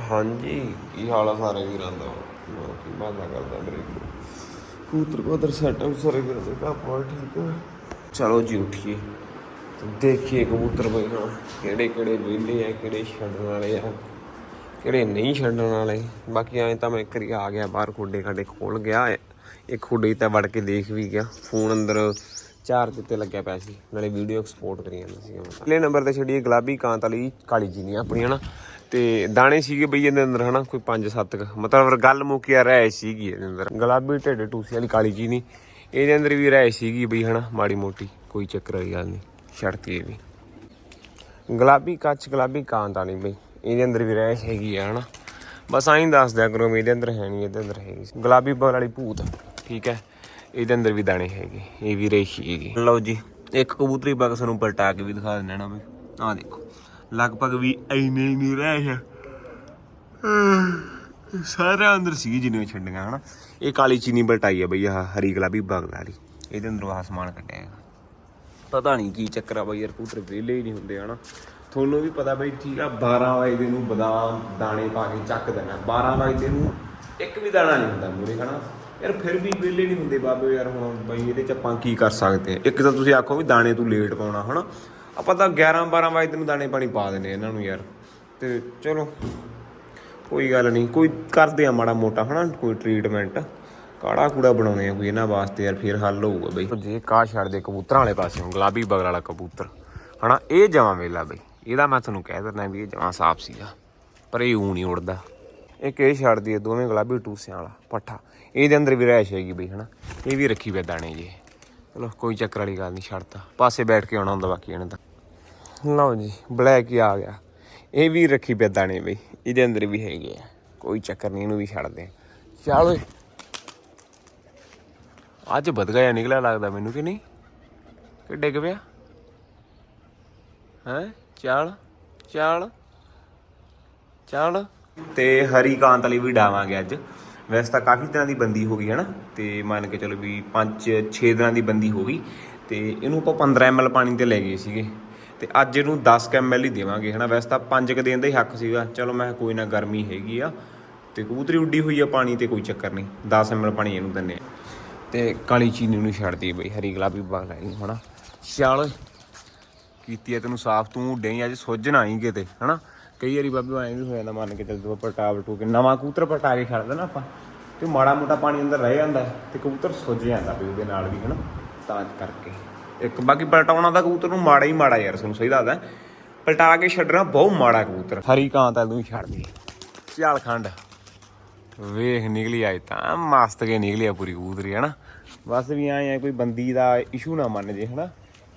ਹਾਂਜੀ, ਕੀ ਹਾਲ ਆ ਸਾਰੇ ਵੀਰਾਂ ਦਾ? ਮੈਂ ਕੀ ਬਾਤਾਂ ਕਰਦਾ ਮੇਰੇ ਕੂਤਰ ਕੋਦਰ ਸੈਟਅਪ ਸਾਰੇ ਵੀਰਾਂ ਦੇ ਕਾਪਾ ਠੀਕ ਆ? ਚਲੋ ਜੀ ਉਠੀਏ। ਦੇਖੀਏ ਕਬੂਤਰ ਬਈ ਹਾਂ ਕਿਹੜੇ ਕਿਹੜੇ ਵਿਹਲੇ ਆ, ਕਿਹੜੇ ਛੱਡਣ ਵਾਲੇ ਆ, ਕਿਹੜੇ ਨਹੀਂ ਛੱਡਣ ਵਾਲੇ। ਬਾਕੀ ਐਂ ਤਾਂ ਮੈਂ ਇੱਕ ਵਾਰੀ ਆ ਗਿਆ ਬਾਹਰ, ਖੋਡੇ ਖਾਡੇ ਖੋਲ ਗਿਆ ਇੱਕ ਖੋਡੇ ਤਾਂ ਵੜ ਕੇ ਦੇਖ ਵੀ ਗਿਆ। ਫੋਨ ਅੰਦਰ ਚਾਰਜ ਤੇ ਲੱਗਿਆ ਪਿਆ ਸੀ। ਨਾਲੇ ਵੀਡੀਓ ਐਕਸਪੋਰਟ ਕਰੀ ਜਾਂਦਾ ਸੀ ਮੈਂ। ਅਗਲੇ ਨੰਬਰ ਤੇ ਛੱਡੀ ਗੁਲਾਬੀ ਕਾਂਤ ਵਾਲੀ ਕਾਲੀ ਜੀ ਨਹੀਂ ਆਪਣੀ ਹਨਾ ਤੇ ਦਾਣੇ ਸੀਗੇ ਬਈ ਇਹਦੇ ਅੰਦਰ, ਹਨਾ? ਕੋਈ 5-7 ਮਤਲਬ ਗੱਲ ਮੁੱਕਿਆ ਰਹਿ ਸੀਗੀ ਇਹਦੇ ਅੰਦਰ। ਗੁਲਾਬੀ ਢੇਡੇ ਟੂਸੀ ਵਾਲੀ ਕਾਲੀ ਚੀਨੀ, ਇਹਦੇ ਅੰਦਰ ਵੀ ਰਹਿ ਸੀਗੀ ਬਈ, ਹਨਾ? ਮਾੜੀ ਮੋਟੀ, ਕੋਈ ਚੱਕਰ ਵਾਲੀ ਗੱਲ ਨਹੀਂ ਛੜਤੀ ਇਹ ਵੀ। ਗੁਲਾਬੀ ਕੱਚ, ਗੁਲਾਬੀ ਕਾਂਤ ਵਾਲੀ ਬਈ, ਇਹਦੇ ਅੰਦਰ ਵੀ ਰਹਿ ਹੈਗੀ ਆ, ਹਨਾ? ਬਸ ਆਈਂ ਦੱਸ ਦਿਆ ਕਰੋ ਵੀ ਇਹਦੇ ਅੰਦਰ ਹੈ ਨਹੀਂ, ਇਹਦੇ ਅੰਦਰ ਹੈਗੀ ਗੁਲਾਬੀ ਬੋਲ ਵਾਲੀ ਭੂਤ, ਠੀਕ ਹੈ? ਇਹਦੇ ਅੰਦਰ ਵੀ ਦਾਣੇ ਹੈਗੇ, ਇਹ ਵੀ ਰੇਸ਼ੀ ਹੈਗੀ ਲਓ ਜੀ, ਇੱਕ ਕਬੂਤਰੀ ਬਕਸ ਨੂੰ ਪਲਟਾ ਕੇ ਵੀ ਦਿਖਾ ਦਿੰਦੇ ਨਾ ਬਈ। ਆਹ ਦੇਖੋ। ਲਗਭਗ ਵੀ ਐਨੇ ਹੀ ਨਹੀਂ ਰਹਿ ਹੈ ਸਾਰਾ ਅੰਦਰ ਸੀ ਜਿੰਨੇ ਛੰਡੀਆਂ, ਹਨਾ। ਇਹ ਕਾਲੀ ਚੀਨੀ ਬਲਟਾਈ ਆ ਬਈ, ਆਹ ਹਰੀ ਗੁਲਾਬੀ ਬਗਲਾ ਵਾਲੀ ਇਹਦੇ ਅੰਦਰੋਂ ਆਹ ਸਮਾਨ ਕੱਢਿਆ ਹੈਗਾ ਪਤਾ ਨਹੀਂ ਕੀ ਚੱਕਰ ਆ ਬਈ, ਯਾਰ ਕਬੂਤਰ ਵਿਹਲੇ ਹੀ ਨਹੀਂ ਹੁੰਦੇ, ਹਨਾ। ਤੁਹਾਨੂੰ ਵੀ ਪਤਾ ਬਈ, ਠੀਕ ਆ 12 ਵਜੇ ਨੂੰ ਬਦਾਮ, ਦਾਣੇ ਪਾ ਕੇ ਚੱਕ ਦੇਣਾ 12 ਵਜੇ ਨੂੰ ਇੱਕ ਵੀ ਦਾਣਾ ਨਹੀਂ ਹੁੰਦਾ ਮੂਰੇ ਹਨਾ। ਯਾਰ ਫਿਰ ਵੀ ਵਿਹਲੇ ਨਹੀਂ ਹੁੰਦੇ ਬਾਬੇ ਯਾਰ ਹੁਣ ਬਈ, ਇਹਦੇ ਚ ਆਪਾਂ ਕੀ ਕਰ ਸਕਦੇ? ਆ ਇੱਕ ਤਾਂ ਤੁਸੀਂ ਆਖੋ ਵੀ ਦਾਣੇ ਤੂੰ ਲੇਟ ਪਾਉਣਾ, ਹਨਾ। ਆਪਾਂ ਤਾਂ 11 12 ਵਜੇ ਤੈਨੂੰ ਦਾਣੇ ਪਾਣੀ ਪਾ ਦੇਣੇ ਇਹਨਾਂ ਨੂੰ ਯਾਰ। ਤੇ ਚਲੋ, ਕੋਈ ਗੱਲ ਨਹੀਂ, ਕੋਈ ਕਰਦੇ ਆ ਮਾੜਾ ਮੋਟਾ, ਹਨਾ, ਕੋਈ ਟ੍ਰੀਟਮੈਂਟ ਕਾੜਾ ਕੂੜਾ ਬਣਾਉਣੇ ਆ ਕੋਈ ਇਹਨਾਂ ਵਾਸਤੇ ਯਾਰ, ਫੇਰ ਹੱਲ ਹੋਊਗਾ ਬਈ। ਜੇ ਕਾਹ ਛੱਡ ਦੇ ਕਬੂਤਰਾਂ ਵਾਲੇ ਪਾਸਿਓਂ ਗੁਲਾਬੀ ਬਗਲ ਵਾਲਾ ਕਬੂਤਰ। ਹਨਾ, ਇਹ ਜਮਾ ਵੇਲਾ ਬਈ। ਇਹਦਾ ਮੈਂ ਤੁਹਾਨੂੰ ਕਹਿ ਦਿੰਦਾ ਵੀ ਇਹ ਜਮਾ ਸਾਫ਼ ਸੀਗਾ, ਪਰ ਇਹ ਊ ਨਹੀਂ ਉੜਦਾ ਇੱਕ ਇਹ ਛੱਡਦੀ ਹੈ ਦੋਵੇਂ ਗੁਲਾਬੀ ਟੂਸਿਆਂ ਵਾਲਾ ਪੱਠਾ। ਇਹਦੇ ਅੰਦਰ ਵੀ ਰਹਿਸ਼ ਹੈਗੀ ਬਈ, ਹਨਾ। ਇਹ ਵੀ ਰੱਖੀ ਵੇ ਦਾਣੇ ਜੇ ਚਲੋ, ਕੋਈ ਚੱਕਰ ਵਾਲੀ ਗੱਲ ਨਹੀਂ, ਛੱਡਤਾ। ਪਾਸੇ ਬੈਠ ਕੇ ਆਉਣਾ ਹੁੰਦਾ ਬਾਕੀ ਇਹਨੇ ਤਾਂ ਲਓ ਜੀ ਬਲੈਕ ਹੀ ਆ ਗਿਆ। ਇਹ ਵੀ ਰੱਖੀ ਪਿਆ ਦਾਣੇ ਬਈ, ਇਹਦੇ ਅੰਦਰ ਵੀ ਹੈਗੇ ਆ। ਕੋਈ ਚੱਕਰ ਨਹੀਂ, ਇਹਨੂੰ ਵੀ ਛੱਡਦੇ ਆ। ਅੱਜ ਵਧ ਗਿਆ ਨਿਕਲਿਆ ਲੱਗਦਾ ਮੈਨੂੰ ਕਿ ਨਹੀਂ? ਕਿ ਡਿੱਗ ਪਿਆ? ਹੈ? ਚੱਲ, ਚਾਲ, ਚੱਲ। ਤੇ ਹਰੀ ਕਾਂਤ ਵਾਲੀ ਵੀ ਡਾਵਾਂਗੇ ਅੱਜ। ਵੈਸੇ ਤਾਂ ਕਾਫੀ ਤਰ੍ਹਾਂ ਦੀ ਬੰਦੀ ਹੋ ਗਈ ਹੈ ਨਾ ਤੇ ਮੰਨ ਕੇ ਚਲੋ ਵੀ 5 6 ਦਿਨਾਂ ਦੀ ਬੰਦੀ ਹੋ ਗਈ, ਤੇ ਇਹਨੂੰ ਆਪਾਂ 15 ml ਪਾਣੀ ਤੇ ਲੈ ਗਏ ਸੀਗੇ। ਤੇ ਅੱਜ ਇਹਨੂੰ 10 ml ਹੀ ਦੇਵਾਂਗੇ, ਹਨਾ? ਵੈਸੇ ਤਾਂ 5 ਕ ਦਿਨ ਦਾ ਹੀ ਹੱਕ ਸੀਗਾ। ਚਲੋ, ਮੈਂ ਕਿਹਾ ਕੋਈ ਨਾ, ਗਰਮੀ ਹੈਗੀ ਆ, ਤੇ ਕਬੂਤਰੀ ਉੱਡੀ ਹੋਈ ਆ ਪਾਣੀ ਤੇ, ਕੋਈ ਚੱਕਰ ਨਹੀਂ। 10 ml ਪਾਣੀ ਇਹਨੂੰ ਦਿੰਨੇ ਆ ਤੇ ਕਾਲੀ ਚੀਨੀ ਨੂੰ ਛੱਡਦੀ ਬਈ, ਹਰੀ ਗੁਲਾਬੀ ਬਾਗ ਲੈ ਲਈ ਹਨਾ? ਚੱਲ, ਕੀਤੀ ਐ ਤੈਨੂੰ ਸਾਫ਼, ਤੂੰ ਡਈ ਅੱਜ ਸੁੱਝ ਨਾ ਆਈ ਕਿਤੇ, ਹਨਾ? ਕਈ ਵਾਰੀ ਬਾਬੇ ਐਂ ਵੀ ਹੋ ਜਾਂਦਾ ਮੰਨ ਕੇ ਚੱਲ ਤੂੰ ਪਟਾ ਬਟੂ ਕੇ ਨਵਾਂ ਕਬੂਤਰ ਪਟਾ ਕੇ ਛੱਡਦਾ ਨਾ ਆਪਾਂ, ਤੇ ਮਾੜਾ ਮੋਟਾ ਪਾਣੀ ਅੰਦਰ ਰਹਿ ਜਾਂਦਾ ਤੇ ਕਬੂਤਰ ਸੁੱਜ ਜਾਂਦਾ ਵੀ ਉਹਦੇ ਨਾਲ ਵੀ, ਹਨਾ? ਤਾਂ ਕਰਕੇ। ਇੱਕ ਬਾਕੀ ਪਲਟਾਉਣਾ ਦਾ ਕਬੂਤਰ ਨੂੰ ਮਾੜਾ ਹੀ ਮਾੜਾ ਯਾਰ, ਤੁਹਾਨੂੰ ਸਹੀ ਦੱਸਦਾ। ਪਲਟਾ ਕੇ ਛੱਡਣਾ ਬਹੁਤ ਮਾੜਾ ਕਬੂਤਰ। ਹਰੀ ਕਾਂ ਤਾਂ ਤੂੰ ਛੱਡ ਦੇ ਚਾਲ ਖੰਡ ਵੇਖ ਨਿਕਲੀ ਆਈ ਤਾਂ, ਮਸਤ ਕੇ ਨਿਕਲੀ ਆ ਪੂਰੀ ਕਬੂਤਰੀ, ਹਨਾ? ਬਸ ਵੀ ਆਏ ਆ, ਕੋਈ ਬੰਦੀ ਦਾ ਇਸ਼ੂ ਨਾ ਮੰਨ ਜੇ, ਹਨਾ?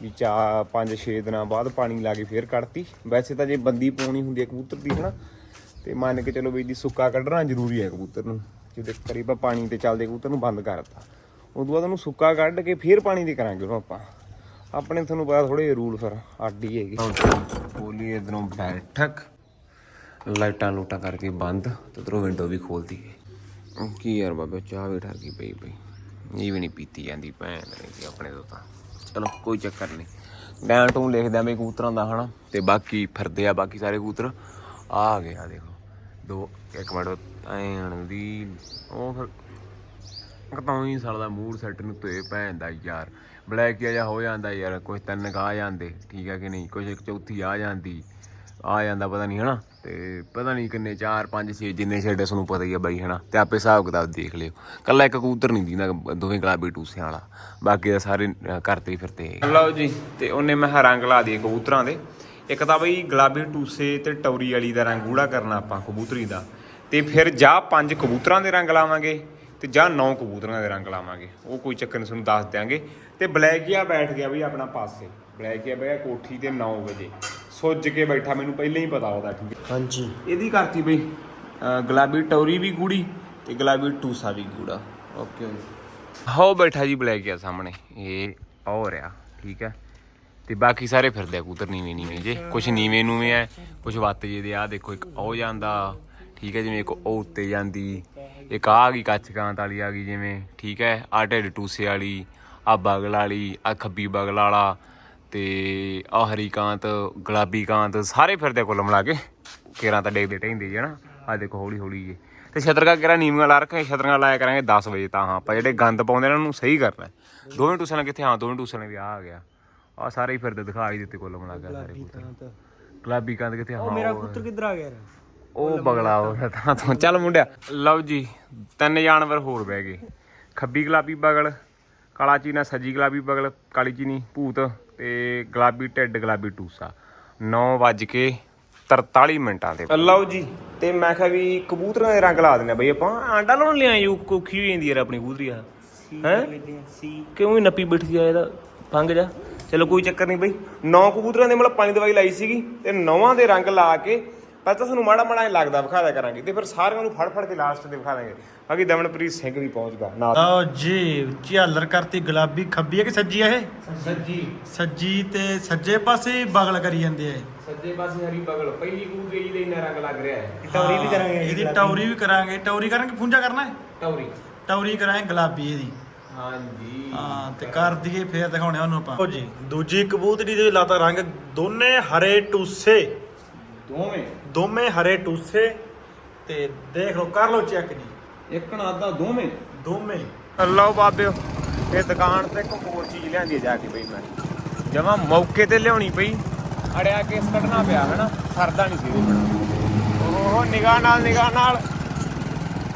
ਵੀ ਚਾ 5-6 ਦਿਨਾਂ ਬਾਅਦ ਪਾਣੀ ਲਾ ਕੇ ਫੇਰ ਕੱਢਤੀ। ਵੈਸੇ ਤਾਂ ਜੇ ਬੰਦੀ ਪਾਉਣੀ ਹੁੰਦੀ ਹੈ ਕਬੂਤਰ ਦੀ ਹਨਾ? ਤੇ ਮੰਨ ਕੇ ਚਲੋ ਵੀ ਇਹਦੀ ਸੁੱਕਾ ਕੱਢਣਾ ਜ਼ਰੂਰੀ ਹੈ ਕਬੂਤਰ ਨੂੰ। ਜਿਹਦੇ ਕਰੀ ਆਪਾਂ ਪਾਣੀ ਤੇ ਚੱਲਦੇ ਕਬੂਤਰ ਨੂੰ ਬੰਦ ਕਰਤਾ। ਉਦੋਂ ਬਾਅਦ ਉਹਨੂੰ ਸੁੱਕਾ ਕੱਢ ਕੇ ਫੇਰ ਪਾਣੀ ਤੇ ਕਰਾਂਗੇ ਉਹਨੂੰ ਆਪਾਂ। ਆਪਣੇ ਤੁਹਾਨੂੰ ਪਤਾ ਥੋੜੇ ਰੂਲ ਫਿਰ ਅੱਡ ਹੀ ਹੈਗੇ। ਬੋਲੀ ਇਧਰੋਂ ਬੈਠਕ। ਲਾਈਟਾਂ ਲੂਟਾਂ ਕਰਕੇ ਬੰਦ ਤੇ ਉਧਰੋਂ ਵਿੰਡੋ ਵੀ ਖੋਲ ਦਈਏ ਕੀ ਯਾਰ ਬਾਬੇ ਚਾਹ ਵੀ ਠਰ ਗਈ ਪਈ ਪਈ। ਇਹ ਵੀ ਨਹੀਂ ਪੀਤੀ ਜਾਂਦੀ ਭੈਣ ਆਪਣੇ ਤੋਂ ਤਾਂ। ਚਲੋ, ਕੋਈ ਚੱਕਰ ਨਹੀਂ। ਡੈਂ ਟੂ ਲਿਖਦੇ ਮੈਂ ਵੀ ਕਬੂਤਰਾਂ ਦਾ, ਹਨਾ? ਤੇ ਬਾਕੀ ਫਿਰਦੇ ਆ ਬਾਕੀ ਸਾਰੇ ਕਬੂਤਰ। ਆ ਗਏ ਆ, ਦੇਖੋ। ਦੋ, ਇੱਕ ਮਿੰਟ, ਐਂ ਦੀ ਉਹ ਫਿਰ ਕਤਾਂ ਹੀ ਸਾਲ ਦਾ ਮੂਡ ਸੈੱਟ ਨੂੰ ਤੇ ਭੈਣ ਯਾਰ। ਬਲੈਕ ਜਿਹਾ ਹੋ ਜਾਂਦਾ ਯਾਰ ਕੁਝ ਤਿੰਨ ਕਾ ਆ ਜਾਂਦੇ, ਠੀਕ ਹੈ ਕਿ ਨਹੀਂ? ਕੁਝ ਇੱਕ ਚੌਥੀ ਆ ਜਾਂਦੀ, ਆ ਜਾਂਦਾ ਪਤਾ ਨਹੀਂ, ਹਨਾ? ਤੇ ਪਤਾ ਨਹੀਂ ਕਿੰਨੇ 4 5 6 ਜਿੰਨੇ ਛੇਡੇ ਤੁਹਾਨੂੰ ਪਤਾ ਹੀ ਆ ਬਾਈ ਹਨਾ? ਤੇ ਆਪੇ ਹਿਸਾਬ ਕਿਤਾਬ ਦੇਖ ਲਿਓ। ਕੱਲਾ ਇੱਕ ਕਬੂਤਰ ਨਹੀਂ ਦੀਨਾ ਦੋਵੇਂ ਗੁਲਾਬੀ ਟੂਸਿਆਂ ਵਾਲਾ। ਬਾਕੀ ਤਾਂ ਸਾਰੇ ਅ, ਘਰ ਤੇ ਹੀ ਲਓ ਜੀ ਤੇ ਉਹਨੇ ਮੈਂ ਰੰਗ ਲਾ ਦਈਏ ਕਬੂਤਰਾਂ ਦੇ। ਇੱਕ ਤਾਂ ਬਈ ਗੁਲਾਬੀ ਟੂਸੇ ਤੇ ਟੌਰੀ ਵਾਲੀ ਦਾ ਰੰਗ ਗੂੜਾ ਕਰਨਾ ਆਪਾਂ ਕਬੂਤਰੀ ਦਾ। ਤੇ ਫਿਰ ਜਾਂ ਪੰਜ ਕਬੂਤਰਾਂ ਦੇ ਰੰਗ ਲਾਵਾਂਗੇ ਤੇ ਜਾਂ ਨੌ ਕਬੂਤਰਾਂ ਦੇ ਰੰਗ ਲਾਵਾਂਗੇ। ਉਹ ਕੋਈ ਚੱਕਰ ਨਹੀਂ ਤੁਹਾਨੂੰ ਦੱਸ ਦਿਆਂਗੇ। ਤੇ ਬਲੈਕੀਆ ਬੈਠ ਗਿਆ ਬਈ ਆਪਣਾ ਪਾਸੇ। ਬਲੈਕੀਆ ਬਈ ਕੋਠੀ ਤੇ 9 ਵਜੇ। ਸੁੱਜ ਕੇ ਬੈਠਾ ਮੈਨੂੰ ਪਹਿਲਾਂ ਹੀ ਪਤਾ ਉਹਦਾ ਠੀਕ ਹੈ। ਹਾਂਜੀ। ਇਹਦੀ ਕਰਤੀ ਬਈ ਅਹ ਗੁਲਾਬੀ ਟੌਰੀ ਵੀ ਗੂੜੀ ਤੇ ਗੁਲਾਬੀ ਟੂਸਾ ਵੀ ਗੂੜਾ ਓਕੇ ਹੋ ਬੈਠਾ ਜੀ ਬਲੈਕੀਆ ਸਾਹਮਣੇ ਇਹ ਹੋ ਰਿਹਾ ਠੀਕ ਹੈ। ਤੇ ਬਾਕੀ ਸਾਰੇ ਫਿਰਦੇ ਆ ਕੂਤਰ ਨੀਵੇਂ ਨੀਵੇਂ ਜੇ ਕੁਝ ਨੀਵੇਂ ਨੂੰ ਐ ਕੁਝ ਵੱਤ ਜੇ ਦੇ ਆ ਦੇਖੋ ਇੱਕ ਉਹ ਜਾਂਦਾ ਠੀਕ ਹੈ ਜਿਵੇਂ ਇੱਕ ਉਹ ਉੱਤੇ ਜਾਂਦੀ ਇੱਕ ਆ ਗਈ ਕੱਚ ਕਾਂਤ ਵਾਲੀ ਆ ਗਈ ਜਿਵੇਂ ਠੀਕ ਹੈ ਆ ਢਿੱਡ ਟੂਸੇ ਵਾਲੀ ਆ ਬਗਲ ਵਾਲੀ ਆ ਖੱਬੀ ਬਗਲ ਵਾਲਾ ਤੇ ਆ ਹਰੀ ਕਾਂਤ ਗੁਲਾਬੀ ਕਾਂਤ ਸਾਰੇ ਫਿਰਦੇ ਕੁੱਲ ਮਿਲਾ ਕੇ। ਕੇਰਾਂ ਤਾਂ ਡੇਗਦੇ ਟਹਿੰਦੇ ਜੀ ਹਨਾ ਆ ਦੇਖੋ ਹੌਲੀ ਹੌਲੀ ਜੇ ਤੇ ਛਤਰਗਾ ਕਿਹੜਾ ਨੀਵੀਆਂ ਲਾ ਰੱਖਾਂਗੇ ਛਤਰਗਾ ਲਾਇਆ ਕਰਾਂਗੇ 10 ਵਜੇ ਤਾਂ ਹਾਂ। ਆਪਾਂ ਜਿਹੜੇ ਗੰਦ ਪਾਉਂਦੇ ਨੇ ਉਹਨਾਂ ਨੂੰ ਸਹੀ ਕਰਨਾ। ਦੋਵੇਂ ਟੂਸਣ ਕਿੱਥੇ ਹਾਂ ਦੋਵੇਂ ਟੂਸਣ ਵੀ ਆ ਆ ਗਿਆ। ਆ ਸਾਰੇ ਹੀ ਫਿਰਦੇ ਦਿਖਾ ਹੀ ਦਿੱਤੇ ਕੋਲ ਮਿਲਾ ਕੇ ਸਾਰੇ ਕਬੂਤਰ ਗੁਲਾਬੀ ਕੰਦ ਕਿੱਥੇ ਹਾਂ ਮੇਰਾ ਉਹ- ਪੁੱਤਰ ਕਿੱਧਰ ਆ ਗਿਆ ਉਹ ਬਗਲਾ ਹੋ ਗਿਆ ਤਾਂ ਤੋਂ। ਚੱਲ ਮੁੰਡਿਆ ਲਓ ਜੀ ਤਿੰਨ ਜਾਨਵਰ ਹੋਰ ਬਹਿ ਗਏ। ਖੱਬੀ ਗੁਲਾਬੀ ਬਗਲ ਕਾਲਾ ਚੀਨਾ ਸੱਜੀ ਗੁਲਾਬੀ ਬਗਲ ਕਾਲੀ ਚੀਨੀ ਭੂਤ। ਤੇ ਗੁਲਾਬੀ ਢਿੱਡ ਗੁਲਾਬੀ ਟੂਸਾ। 9 ਵੱਜ ਕੇ 43 ਮਿੰਟਾਂ ਤੇ ਲਓ ਜੀ ਤੇ ਮੈਂ ਕਿਹਾ ਵੀ ਕਬੂਤਰਾਂ ਦੇ ਰੰਗ ਲਾ ਦਿੰਦੇ ਬਈ ਆਪਾਂ। ਆਂਡਾ ਲਾਉਣ ਲਿਆ ਯੂ ਕੋਖੀ ਹੋਈ ਜਾਂਦੀ ਯਾਰ ਆਪਣੀ ਕਬੂਤਰੀ ਆ ਹੈ? ਕਿਉਂ ਹੀ ਨੱਪੀ ਬੈਠੀ ਆ ਇਹਦਾ? ਫੰਗ ਜਾ। ਚਲੋ ਕੋਈ ਚੱਕਰ ਨਹੀਂ ਬਈ। ਨੌ ਕਬੂਤਰਾਂ ਦੇ ਮਤਲਬ ਪੰਜ ਦਵਾਈ ਲਾਈ ਸੀਗੀ ਤੇ ਨੌਵਾਂ ਦੇ ਰੰਗ ਲਾ ਕੇ ਪਹਿਲਾਂ ਤਾਂ ਤੁਹਾਨੂੰ ਮਾੜਾ ਮਾੜਾ ਹੀ ਲੱਗਦਾ ਵਿਖਾ ਦਿਆ ਕਰਾਂਗੇ। ਤੇ ਫਿਰ ਸਾਰਿਆਂ ਨੂੰ ਫੜ ਫੜ ਕੇ ਲਾਸਟ ਤੇ ਵਿਖਾ ਦਾਂਗੇ ਬਾਕੀ ਦਮਨਪ੍ਰੀਤ ਸਿੰਘ ਵੀ ਪਹੁੰਚਗਾ ਨਾਲ। ਲਓ ਜੀ ਝਾਲਰ ਕਰਤੀ ਗੁਲਾਬੀ ਖੱਬੀ ਹੈ ਕਿ ਸੱਜੀ ਹੈ ਇਹ? ਸੱਜੀ। ਸੱਜੀ ਤੇ ਸੱਜੇ ਪਾਸੇ ਬਗਲ ਕਰੀ ਜਾਂਦੇ ਆ ਸੱਜੇ ਪਾਸੇ ਹਰੀ ਬਗਲ। ਪਹਿਲੀ ਕਬੂਤਰੀ ਜਿਹਦੇ ਇੰਨਾ ਰੰਗ ਲੱਗ ਰਿਹਾ ਹੈ। ਟੌਰੀ ਵੀ ਕਰਾਂਗੇ ਇਹਦੀ ਟੌਰੀ ਵੀ ਕਰਾਂਗੇ। ਟੌਰੀ ਕਰਾਂਗੇ ਪੁੰਜਾ ਕਰਨਾ ਹੈ? ਟੌਰੀ। ਟੌਰੀ ਕਰਾਂਗੇ ਗੁਲਾਬੀ ਇਹਦੀ। ਹਾਂਜੀ। ਹਾਂ ਤੇ ਕਰ ਦਈਏ ਫੇਰ ਦਿਖਾਉਣੇ ਉਹਨੂੰ ਆਪਾਂ। ਜੀ ਦੂਜੀ ਕਬੂਤਰੀ ਦੇ ਲਾਤਾ ਰੰਗ ਦੋਨੇ ਹਰੇ ਟੂਸੇ। ਦੋਵੇਂ? ਦੋਵੇਂ ਹਰੇ ਟੂਸੇ ਤੇ ਦੇਖ ਲਓ ਕਰ ਲਓ ਚੈੱਕ ਜੀ। ਇੱਕ ਨਾ ਅੱਧਾ ਦੋਵੇਂ। ਦੋਵੇਂ। ਲਓ ਬਾਬਿਓ ਇਹ ਦੁਕਾਨ ਤੇ ਇੱਕ ਹੋਰ ਚੀਜ਼ ਲਿਆਂਦੀ ਜਾ ਕੇ ਬਈ ਮੈਂ। ਜਮਾ ਮੌਕੇ ਤੇ ਲਿਆਉਣੀ ਪਈ। ਅੜਿਆ ਕੇਸ ਕੱਢਣਾ ਪਿਆ ਹਨਾ? ਸਰਦਾ ਨਹੀਂ ਸੀ ਇਹਦੇ ਓਹੋ ਨਿਗਾਹ ਨਾਲ ਨਿਗਾਹ ਨਾਲ।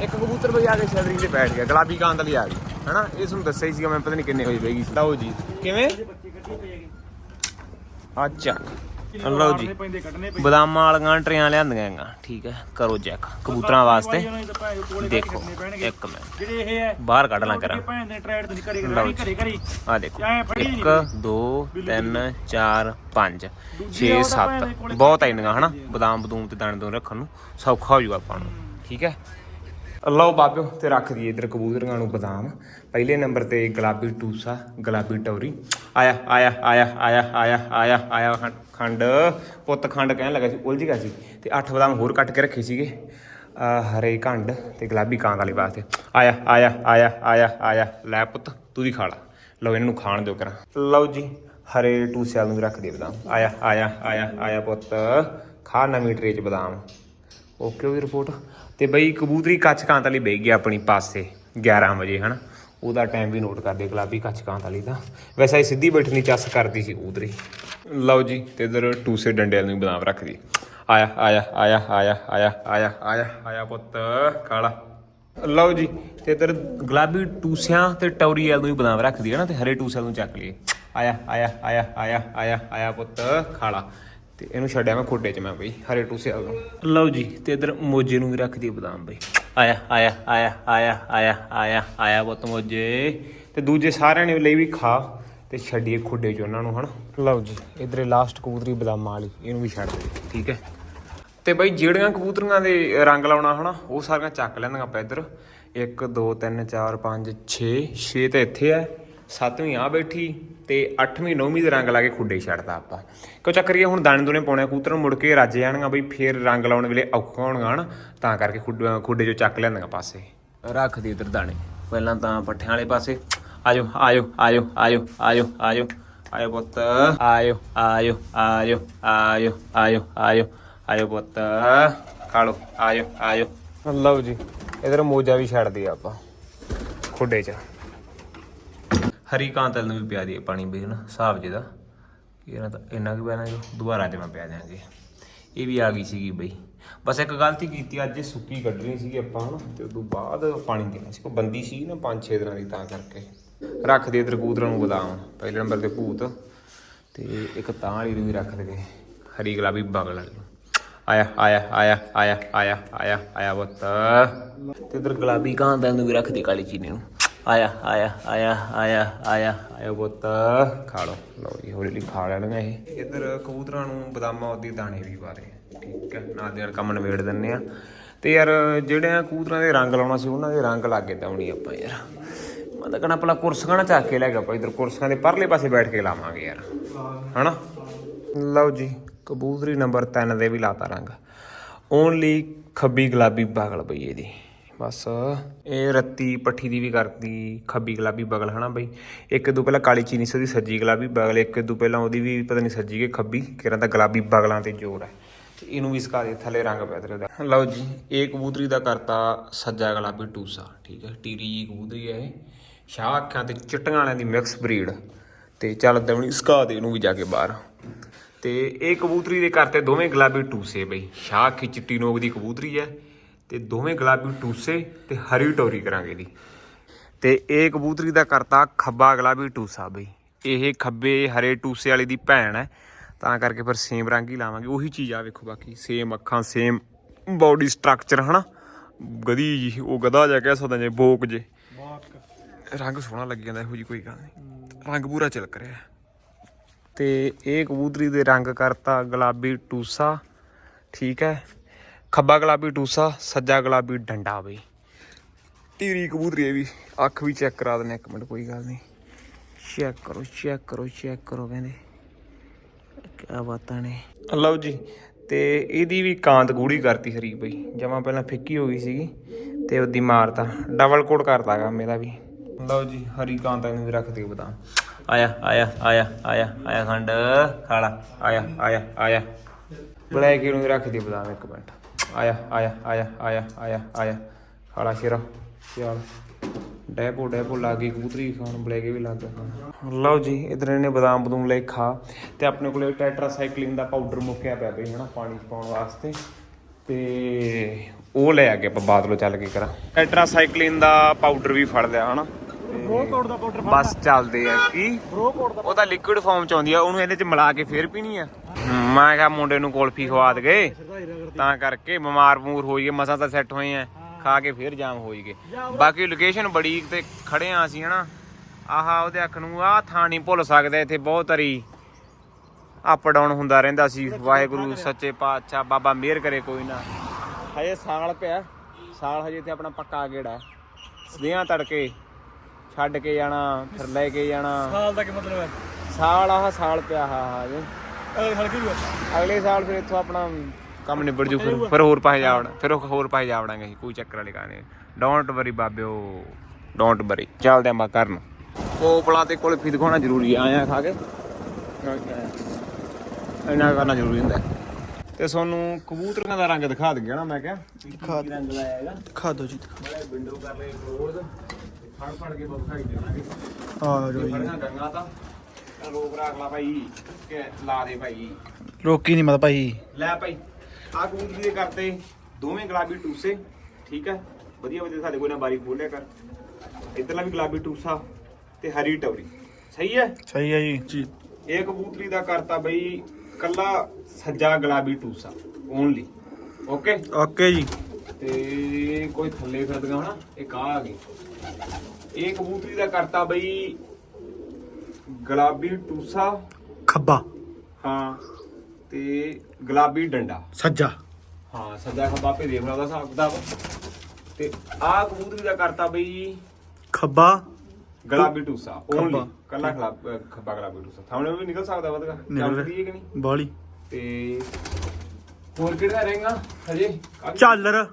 ਇੱਕ ਕਬੂਤਰ ਬਈ ਆ ਕੇ ਛਤਰੀ ਤੇ ਬੈਠ ਗਿਆ ਗੁਲਾਬੀ ਕਾਂਤ ਲਈ ਆ ਗਈ ਹਨਾ? ਇਹ ਤੁਹਾਨੂੰ ਦੱਸਿਆ ਹੀ ਸੀਗਾ ਮੈਂ ਪਤਾ ਨਹੀਂ ਕਿੰਨੇ ਵਜੇ ਬੈਗੀ ਲਓ ਜੀ ਕਿਵੇਂ? ਅੱਛਾ। ਲਓ ਜੀ। ਬਦਾਮਾਂ ਵਾਲੀਆਂ ਟਰੇਆਂ ਲਿਆਂਦੀਆਂ ਹੈਗੀਆਂ। ਠੀਕ ਹੈ ਕਰੋ ਚੈੱਕ ਕਬੂਤਰਾਂ ਵਾਸਤੇ। ਦੇਖੋ ਇੱਕ ਮਿੰਟ। ਜਿਹੜੇ ਇਹ ਹੈ ਬਾਹਰ ਕੱਢ ਲਾਂ ਕਰਾਂ। ਦੇ ਲਓ ਜੀ। ਆ ਦੇਖੋ ਐਂ ਫੜੀ 1 2 3 4 5 6 7 ਬਹੁਤ ਆਈਆਂ ਹਨਾ ਬਦਾਮ ਬਦੂਮ ਤੇ ਦਾਣੇ ਤੋਂ ਰੱਖਣ ਨੂੰ। ਸੌਖਾ ਹੋ ਜੂ ਆਪਾਂ ਨੂੰ। ਠੀਕ ਹੈ? ਲਓ ਬਾਬਿਓ ਤੇ ਰੱਖ ਦਈਏ ਇਧਰ ਕਬੂਤਰਾਂ ਨੂੰ ਬਦਾਮ ਪਹਿਲੇ ਨੰਬਰ ਤੇ ਗੁਲਾਬੀ ਟੂਸਾ ਗੁਲਾਬੀ ਟੌਰੀ ਆਇਆ ਆਇਆ ਆਇਆ ਆਇਆ ਆਇਆ ਆਇਆ ਆਇਆ ਖੰ- ਖੰਡ ਪੁੱਤ ਖੰਡ ਕਹਿਣ ਲੱਗਾ ਸੀ ਉਲਝ ਗਿਆ ਸੀ ਤੇ ਅੱਠ ਬਦਾਮ ਹੋਰ ਕੱਟ ਕੇ ਰੱਖੇ ਸੀਗੇ ਹਰੇ ਖੰਡ ਤੇ ਗੁਲਾਬੀ ਕਾਂ ਵਾਲੇ ਵਾਸਤੇ ਆਇਆ ਆਇਆ ਆਇਆ ਆਇਆ ਆਇਆ ਲੈ ਪੁੱਤ ਤੂੰ ਵੀ ਖਾ ਲਾ ਲਓ ਇਹਨਾਂ ਨੂੰ ਖਾਣ ਦਿਓ ਕਰਾਂ ਲਓ ਜੀ ਹਰੇ ਟੂਸਿਆਂ ਨੂੰ ਵੀ ਰੱਖ ਦੇ ਬਦਾਮ ਆਇਆ ਆਇਆ ਆਇਆ ਆਇਆ ਪੁੱਤ ਖਾ ਨਵੀਂ ਟਰੇ ਚ ਬਦਾਮ ਓਕੇ ਉਹਦੀ ਰਿਪੋਰਟ ਤੇ ਬਈ ਕਬੂਤਰੀ ਕੱਚ ਕਾਂਤ ਵਾਲੀ ਬਹਿ ਗਈ ਆਪਣੀ ਪਾਸੇ 11 ਵਜੇ ਹਨਾ ਉਹਦਾ ਟਾਈਮ ਵੀ ਨੋਟ ਕਰਦੇ ਗੁਲਾਬੀ ਕੱਚ ਕਾਂਤ ਵਾਲੀ ਦਾ ਵੈਸੇ ਇਹ ਸਿੱਧੀ ਬੈਠਣੀ ਚੱਸ ਕਰਦੀ ਸੀ ਕਬੂਤਰੀ ਲਓ ਜੀ ਤੇ ਇਧਰ ਟੂਸੇ ਡੰਡਿਆਂ ਨੂੰ ਬਦਾਮ ਰੱਖ ਦੀ ਆਇਆ ਆਇਆ ਆਇਆ ਆਇਆ ਆਇਆ ਆਇਆ ਆਇਆ ਆਇਆ ਪੁੱਤ ਕਾਲਾ ਲਓ ਜੀ ਤੇ ਇਧਰ ਗੁਲਾਬੀ ਟੂਸਿਆਂ ਤੇ ਟੌਰੀ ਵਾਲ ਨੂੰ ਵੀ ਬਦਾਮ ਰੱਖਦੀ ਹੈ ਨਾ ਤੇ ਹਰੇ ਟੂਸਿਆਂ ਨੂੰ ਚੱਕ ਲਈਏ ਆਇਆ ਆਇਆ ਆਇਆ ਆਇਆ ਆਇਆ ਆਇਆ ਪੁੱਤ ਖਾਲਾ ਤੇ ਇਹਨੂੰ ਛੱਡਿਆ ਮੈਂ ਖੋਡੇ 'ਚ ਮੈਂ ਬਈ ਹਰੇ ਟੂਸੇ ਨੂੰ। ਲਓ ਜੀ ਤੇ ਇਧਰ ਮੋਜੇ ਨੂੰ ਵੀ ਰੱਖ ਦਈਏ ਬਦਾਮ ਬਈ। ਆਇਆ ਆਇਆ ਆਇਆ ਆਇਆ ਆਇਆ ਆਇਆ ਆਇਆ ਪੁੱਤ ਮੋਜੇ। ਤੇ ਦੂਜੇ ਸਾਰਿਆਂ ਨੇ ਲਈ ਵੀ ਖਾ ਤੇ ਛੱਡੀਏ ਖੁੱਡੇ 'ਚ ਉਹਨਾਂ ਨੂੰ ਹਨਾ? ਲਓ ਜੀ ਇਧਰੇ ਲਾਸਟ ਕਬੂਤਰੀ ਬਦਾਮਾਂ ਵਾਲੀ ਇਹਨੂੰ ਵੀ ਛੱਡ ਦੇ। ਠੀਕ ਹੈ। ਤੇ ਬਈ ਜਿਹੜੀਆਂ ਕਬੂਤਰੀਆਂ ਦੇ ਰੰਗ ਲਾਉਣਾ ਹਨਾ ਉਹ ਸਾਰੀਆਂ ਚੱਕ ਲੈਂਦੀਆਂ ਆਪਾਂ ਇੱਧਰ। 1 2 3 4 5 6 6 ਤੇ ਇੱਥੇ ਹੈ ਸੱਤਵੀਂ ਆ ਬੈਠੀ ਤੇ 8ਵੀਂ 9ਵੀਂ ਦੇ ਰੰਗ ਲਾ ਕੇ ਖੁੱਡੇ ਛੱਡਦਾ ਆਪਾਂ ਕਿਉਂ ਚੱਕਰੀਏ ਹੁਣ ਦਾਣੇ ਦੂਣੇ ਪਾਉਣੇ ਕੂਤਰ ਮੁੜ ਕੇ ਰੱਜ ਜਾਣਗਾ ਬਈ ਫੇਰ ਰੰਗ ਲਾਉਣ ਵੇਲੇ ਔਖਾ ਹੋਣਗਾ ਨਾ ਤਾਂ ਕਰਕੇ ਖੁੱਡੇ ਖੁੱਡੇ ਚੋਂ ਚੱਕ ਲੈਂਦੀਆਂ ਪਾਸੇ ਰੱਖ ਦੇ ਇੱਧਰ ਦਾਣੇ ਪਹਿਲਾਂ ਤਾਂ ਪੱਠਿਆਂ ਵਾਲੇ ਪਾਸੇ ਆਜੋ ਆਜੋ ਆਜੋ ਆਜੋ ਆਜੋ ਆਜੋ ਆਇਓ ਪੁੱਤ ਆਇਓ ਆਇਓ ਆਇਓ ਆਇਓ ਆਇਓ ਆਇਓ ਆਇਓ ਪੁੱਤ ਖਾ ਲਓ ਆਇਓ ਆਜੋ ਲਓ ਜੀ ਇਧਰ ਮੋਜਾ ਵੀ ਛੱਡ ਦਿਆ ਆਪਾਂ ਖੁੱਡੇ 'ਚ ਹਰੀ ਕਾਂਤਲ ਨੂੰ ਵੀ ਪਿਆ ਦਈਏ ਪਾਣੀ ਵੀ ਨਾ ਹਿਸਾਬ ਜਿਹਦਾ। ਇਹਨਾਂ ਤਾਂ ਇੰਨਾ ਕੁ ਪੈਣਾ ਜੋ, ਦੁਬਾਰਾ ਅੱਜ ਮੈਂ ਪਿਆ ਦਿਆਂਗੇ। ਇਹ ਵੀ ਆ ਗਈ ਸੀਗੀ ਬਈ। ਬਸ ਇੱਕ ਗਲਤੀ ਕੀਤੀ, ਅੱਜ ਇਹ ਸੁੱਕੀ ਕੱਢਣੀ ਸੀਗੀ ਆਪਾਂ, ਹਨਾ? ਤੇ ਉਦੋਂ ਬਾਅਦ ਪਾਣੀ ਦੇਣਾ ਸੀ। ਕੋਈ ਬੰਦੀ ਸੀ ਨਾ 5-6 ਦਿਨਾਂ ਦੀ ਤਾਂ ਕਰਕੇ। ਰੱਖ ਦੇ ਇਧਰ ਨੂੰ ਬਦਾਮ। ਪਹਿਲੇ ਨੰਬਰ ਤੇ ਭੂਤ ਤੇ ਇੱਕ ਤਾਂ ਵਾਲੀ ਨੂੰ ਵੀ ਰੱਖ ਦੇ। ਹਰੀ ਗੁਲਾਬੀ ਬਗਲ ਵਾਲੀ ਨੂੰ ਆਇਆ ਆਇਆ ਆਇਆ ਆਇਆ ਆਇਆ ਆਇਆ ਆਇਆ ਬਤ ਤੇ ਇਧਰ ਗੁਲਾਬੀ ਕਾਂਦਾ ਨੂੰ ਵੀ ਰੱਖ ਦੇ ਕਾਲੀ ਚੀਨੀ ਨੂੰ। ਆਇਆ ਆਇਆ ਆਇਆ ਆਇਆ ਆਇਆ। ਆਇਆ ਬਤ ਖਾ ਲਓ। ਲਓ ਜੀ ਹੌਲੀ ਹੌਲੀ ਖਾ ਲੈਣਗੇ ਇਹ। ਇਧਰ ਕਬੂਤਰਾਂ ਨੂੰ ਬਦਾਮਾਂ ਉਹਦੀ ਦਾਣੇ ਵੀ ਪਾ ਰਹੇ। ਠੀਕ ਹੈ ਨਾਲ ਦੇ ਨਾਲ ਕੰਮ ਨਿਬੇੜ ਦਿੰਨੇ ਆ। ਤੇ ਯਾਰ ਜਿਹੜੇ ਕਬੂਤਰਾਂ ਦੇ ਰੰਗ ਲਾਉਣਾ ਸੀ ਉਹਨਾਂ ਦੇ ਰੰਗ ਲੱਗ ਗਏ ਦਉਣੀ ਆਪਾਂ ਯਾਰ। ਮੈਂ ਤਾਂ ਕਹਣਾ ਪਹਿਲਾਂ ਕੁਰਸੀਆਂ ਨਾ ਚੱਕ ਕੇ ਲੈ ਗਿਆ ਆਪਾਂ ਇਧਰ ਕੁਰਸੀਆਂ ਦੇ ਪਰਲੇ ਪਾਸੇ ਬੈਠ ਕੇ ਲਾਵਾਂਗੇ ਯਾਰ। ਹਨਾ? ਲਓ ਜੀ ਕਬੂਤਰੀ ਨੰਬਰ 3 ਦੇ ਵੀ ਲਾਤਾ ਰੰਗ। ਓਨਲੀ ਖੱਬੀ ਗੁਲਾਬੀ ਬਗਲ ਬਈ ਇਹਦੀ। ਬਸ। ਇਹ ਰੱਤੀ ਪੱਠੀ ਦੀ ਵੀ ਕਰਦੀ ਖੱਬੀ ਗੁਲਾਬੀ ਬਗਲ, ਹਨਾ ਬਈ? ਇੱਕ ਦੋ ਪਹਿਲਾਂ ਕਾਲੀ ਚੀਨੀ ਸੀ, ਉਹਦੀ ਸੱਜੀ ਗੁਲਾਬੀ ਬਗਲ, ਇੱਕ ਦੋ ਪਹਿਲਾਂ ਉਹਦੀ ਵੀ ਪਤਾ ਨਹੀਂ ਸੱਜੀ ਕਿ ਖੱਬੀ ਕਿਰਾਂ ਤਾਂ ਗੁਲਾਬੀ ਬਗਲਾਂ ਤੇ ਜ਼ੋਰ ਹੈ। ਤੇ ਇਹਨੂੰ ਵੀ ਸਕਾ ਦੇ, ਥੱਲੇ ਰੰਗ ਪਿਆ ਤੇਰੇ ਦਾ ਲਓ ਜੀ, ਇਹ ਕਬੂਤਰੀ ਦਾ ਕਰਤਾ ਸੱਜਾ ਗੁਲਾਬੀ ਟੂਸਾ, ਠੀਕ ਹੈ? ਟੀਰੀ ਜੀ ਕਬੂਤਰੀ ਹੈ ਇਹ। ਸ਼ਾਹ ਅੱਖਾਂ ਤੇ ਚਿੱਟੀਆਂ ਵਾਲਿਆਂ ਦੀ ਮਿਕਸ ਬਰੀਡ। ਤੇ ਚੱਲ ਦਵਣੀ ਸਕਾ ਦੇ ਇਹਨੂੰ ਵੀ ਜਾ ਕੇ ਬਾਹਰ। ਤੇ ਇਹ ਕਬੂਤਰੀ ਦੇ ਕਰਤੇ ਦੋਵੇਂ ਗੁਲਾਬੀ ਟੂਸੇ ਬਈ। ਸ਼ਾਹ ਅੱਖੀ ਚਿੱਟੀ ਨੋਕ ਦੀ ਕਬੂਤਰੀ ਹੈ। ਤੇ ਦੋਵੇਂ ਗੁਲਾਬੀ ਟੂਸੇ ਤੇ ਹਰੀ ਟੋਰੀ ਕਰਾਂਗੇ ਦੀ ਤੇ ਇਹ ਕਬੂਤਰੀ ਦਾ ਕਰਤਾ ਖੱਬਾ ਗੁਲਾਬੀ ਟੂਸਾ ਬਈ। ਇਹ ਖੱਬੇ ਹਰੇ ਟੂਸੇ ਵਾਲੀ ਦੀ ਭੈਣ ਹੈ, ਤਾਂ ਕਰਕੇ ਫਿਰ ਸੇਮ ਰੰਗ ਹੀ ਲਾਵਾਂਗੇ। ਉਹੀ ਚੀਜ਼ ਆ ਵੇਖੋ ਬਾਕੀ ਸੇਮ ਅੱਖਾਂ ਸੇਮ ਬਾਡੀ ਸਟਰਕਚਰ ਹਨਾ? ਗਦੀ ਜੀ, ਉਹ ਗਦਾ ਜਾ ਕਹਿ ਸਕਦਾ ਜੇ, ਬੋਕ ਜੇ। ਰੰਗ ਸੋਹਣਾ ਲੱਗ ਜਾਂਦਾ, ਇਹੋ ਜੀ ਕੋਈ ਗੱਲ ਨਹੀਂ। ਰੰਗ ਪੂਰਾ ਚਲਕ ਰਿਹਾ। ਤੇ ਇਹ ਕਬੂਤਰੀ ਦੇ ਰੰਗ ਕਰਤਾ ਗੁਲਾਬੀ ਟੂਸਾ, ਠੀਕ ਹੈ? ਖੱਬਾ ਗੁਲਾਬੀ ਟੂਸਾ, ਸੱਜਾ ਗੁਲਾਬੀ ਡੰਡਾ ਬਈ। ਟੀਰੀ ਕਬੂਤਰੀ ਹੈ ਵੀ, ਅੱਖ ਵੀ ਚੈੱਕ ਕਰਾ ਦਿੰਦੇ ਇੱਕ ਮਿੰਟ ਕੋਈ ਗੱਲ ਨਹੀਂ। ਚੈੱਕ ਕਰੋ ਚੈੱਕ ਕਰੋ ਚੈੱਕ ਕਰੋ ਕਹਿੰਦੇ। ਕੀ ਬਾਤਾਂ ਨੇ। ਲਓ ਜੀ, ਤੇ ਇਹਦੀ ਵੀ ਕਾਂਤ ਗੂੜੀ ਕਰਤੀ ਹਰੀ ਬਈ। ਜਮਾ ਪਹਿਲਾਂ ਫਿੱਕੀ ਹੋ ਗਈ ਸੀਗੀ, ਤੇ ਉਹਦੀ ਮਾਰਤਾ। ਡਬਲ ਕੋਟ ਕਰਤਾਗਾ ਮੇਰਾ ਵੀ। ਲਓ ਜੀ, ਹਰੀ ਕਾਂਤ ਨੂੰ ਵੀ ਰੱਖ ਦੇ ਬਦਾਮ। ਆਇਆ ਆਇਆ ਆਇਆ ਆਇਆ ਆਇਆ ਖੰਡ। ਖਾਲਾ ਆਇਆ ਆਇਆ ਆਇਆ। ਬਲੈਕ ਨੂੰ ਵੀ ਰੱਖ ਦੇ ਬਦਾਮ ਇੱਕ ਮਿੰਟ। ਆਇਆ ਆਇਆ ਆਇਆ ਆਇਆ ਆਇਆ ਆਇਆ। ਖਾਲਾ ਸ਼ੇਰਾ। ਚੱਲ। ਡੈਪੋ ਡੈਪੋ ਲੱਗੀ ਕਬੂਤਰੀ ਖਾਣ ਬਲੈਕੇ ਵੀ ਲੱਗ ਲਓ ਜੀ ਇਧਰ ਇਹਨੇ ਬਦਾਮ ਬਦੂਮ ਲੈ ਖਾ। ਤੇ ਆਪਣੇ ਕੋਲੇ ਟੈਟਰਾਸਾਈਕਲਿਨ ਦਾ ਪਾਊਡਰ ਮੁੱਕਿਆ ਪਿਆ ਬਈ ਹਨਾ ਪਾਣੀ ਚ ਪਾਉਣ ਵਾਸਤੇ। ਤੇ ਉਹ ਲੈ ਆ ਕੇ ਆਪਾਂ ਬਾਦਲੋ ਚੱਲ ਕੇ ਕਰਾਂ। ਟੈਟਰਾਸਾਈਕਲਿਨ ਦਾ ਪਾਊਡਰ ਵੀ ਫੜ ਲਿਆ ਹਨਾ। ਦਾ ਪਾਊਡਰ ਬਸ ਚੱਲਦੇ ਆ। ਕੀ? ਬਰੋ ਕੋਡ ਦਾ ਉਹ ਤਾਂ ਲਿਕੁਇਡ ਫਾਰਮ ਚ ਆਉਂਦੀ ਆ ਉਹਨੂੰ ਇਹਦੇ ਚ ਮਿਲਾ ਕੇ ਫੇਰ ਪੀਣੀ ਆ। ਮੈਂ ਕਿਹਾ ਮੁੰਡੇ ਨੂੰ ਕੁਲਫੀ ਖਵਾ ਦਗੇ ਤਾਂ ਕਰਕੇ ਬਿਮਾਰ ਬਮੂਰ ਹੋਈਏ ਮਸਾਂ ਤਾਂ ਸੈੱਟ ਹੋਏ ਆ। ਖਾ ਕੇ ਫੇਰ ਜਾਮ ਹੋਈਏ ਬਾਕੀ ਲੋਕੇਸ਼ਨ ਬੜੀ ਤੇ ਖੜੇ ਆ ਅਸੀਂ ਹਨਾ। ਆਹਾ ਉਹਦੇ ਅੱਖ ਨੂੰ ਆਹ ਥਾਂ ਨਹੀਂ ਭੁੱਲ ਸਕਦੇ ਇੱਥੇ ਬਹੁਤ ਹਰੀ ਅਪ ਡਾਊਨ ਹੁੰਦਾ ਰਹਿੰਦਾ ਸੀ। ਵਾਹਿਗੁਰੂ ਸੱਚੇ ਪਾਤਸ਼ਾਹ ਬਾਬਾ ਮਿਹਰ ਕਰੇ ਕੋਈ ਨਾ। ਹਜੇ ਸਾਲ ਪਿਆ ਸਾਲ ਹਜੇ ਤੇ ਆਪਣਾ ਪੱਕਾ ਗੇੜਾ ਸਦਿਆਂ ਤੜਕੇ ਛੱਡ ਕੇ ਜਾਣਾ ਫਿਰ ਲੈ ਕੇ ਜਾਣਾ। ਸਾਲ ਦਾ ਕੀ ਮਤਲਬ ਹੈ? ਸਾਲ ਆਹ ਸਾਲ ਪਿਆ ਹਾ ਹਾ ਜੀ ਅਗਲੇ ਸਾਲ ਕੀ ਹੋਇਆ? ਅਗਲੇ ਸਾਲ ਫਿਰ ਇੱਥੋਂ ਆਪਣਾ ਕੰਮ ਨਿਬੜ ਜੂ ਫਿਰ ਫਿਰ ਹੋਰ ਪਾਸੇ ਜਾਵੜ ਫਿਰ ਉਹ ਹੋਰ ਪਾਸੇ ਜਾਵੜਾਂਗੇ ਅਸੀਂ ਕੋਈ ਚੱਕਰ ਵਾਲੀ ਗੱਲ ਨਹੀਂ। ਡੋਂਟ ਵਰੀ ਬਾਬਿਓ ਡੋਂਟ ਵਰੀ ਚੱਲਦੇ ਆਪਾਂ ਕਰਨ ਕੋਪਲਾ ਤੇ ਕੁਲਫੀ ਦਿਖਾਉਣਾ ਜ਼ਰੂਰੀ ਆ ਆਇਆ ਖਾ ਕੇ। ਇਹਨਾਂ ਕਰਨਾ ਜ਼ਰੂਰੀ ਹੁੰਦਾ। ਹੈ। ਤੇ ਤੁਹਾਨੂੰ ਕਬੂਤਰਾਂ ਦਾ ਰੰਗ ਦਿਖਾ ਦਿੰਗੇ ਨਾ ਮੈਂ ਕਿਹਾ। ਦਿਖਾ ਹੈਗਾ। ਦਿਖਾ ਦਿਓ ਜੀ ਮੈਂ ਵਿੰਡੋ ਕਰ ਲਈ ਕਲੋਜ਼ ਫੜ ਫੜ ਕੇ ਬਖਾਈ ਦੇਵਾਂਗੇ। ਆ ਜੇ। ਫੜਨਾ ਗੰਗਾ ਤਾਂ। ਰੋਕ ਰਾਖ ਲਾ ਭਾਈ ਕਿ ਲਾ ਦੇ ਭਾਈ। ਰੋਕੀ ਨਹੀਂ ਮਤ ਭਾਈ। ਲੈ ਭਾਈ ਆ ਕਬੂਤਰੀ ਦੇ ਕਰਤੇ ਦੋਵੇਂ ਗੁਲਾਬੀ ਟੂਸੇ ਠੀਕ ਹੈ? ਵਧੀਆ ਵਧੀਆ ਸਾਡੇ ਕੋਈ ਨਾ ਬਾਰੀ ਖੋਲਿਆ ਕਰ। ਇਧਰਲਾ ਵੀ ਗੁਲਾਬੀ ਟੂਸਾ ਤੇ ਹਰੀ ਟੌਰੀ ਸਹੀ ਹੈ? ਸਹੀ ਹੈ ਜੀ। ਜੀ। ਇਹ ਕਬੂਤਰੀ ਦਾ ਕਰਤਾ ਬਈ ਕੱਲਾ ਸੱਜਾ ਗੁਲਾਬੀ ਟੂਸਾ ਓਨਲੀ ਓਕੇ ਓਕੇ ਜੀ। ਤੇ ਕੋਈ ਥੱਲੇ ਫਿਰਦੀਆਂ ਹਨਾ ਇੱਕ ਆ ਆ ਗਈ। ਇਹ ਕਬੂਤਰੀ ਦਾ ਕਰਤਾ ਬਈ ਗੁਲਾਬੀ ਟੂਸਾ। ਖੱਬਾ। ਹਾਂ ਤੇ ਗੁਲਾਬੀ ਡੰਡਾ। ਸੱਜਾ। ਹਾਂ ਸੱਜਾ ਖੱਬਾ ਭੇ ਦੇਖ ਉਹਦਾ ਹਿਸਾਬ ਕਿਤਾਬ। ਤੇ ਆਹ ਕਬੂਤਰੀ ਦਾ ਕਰਤਾ ਬਈ ਖੱਬਾ। ਗੁਲਾਬੀ ਟੂਸਾ ਓਨਲੀ। ਕੱਲਾ ਖੱਬਾ ਗੁਲਾਬੀ ਟੂਸਾ। ਥਾਮਣੇ ਵੀ ਨਿਕਲ ਸਕਦਾ ਵਧਗਾ ਚੱਲਦੀ ਹੈ ਕਿ ਨਹੀਂ? ਬਾਲੀ। ਤੇ ਹੋਰ ਕਿਹੜਾ ਰਹੇਗਾ ਹਜੇ? ਝਾਲਰ।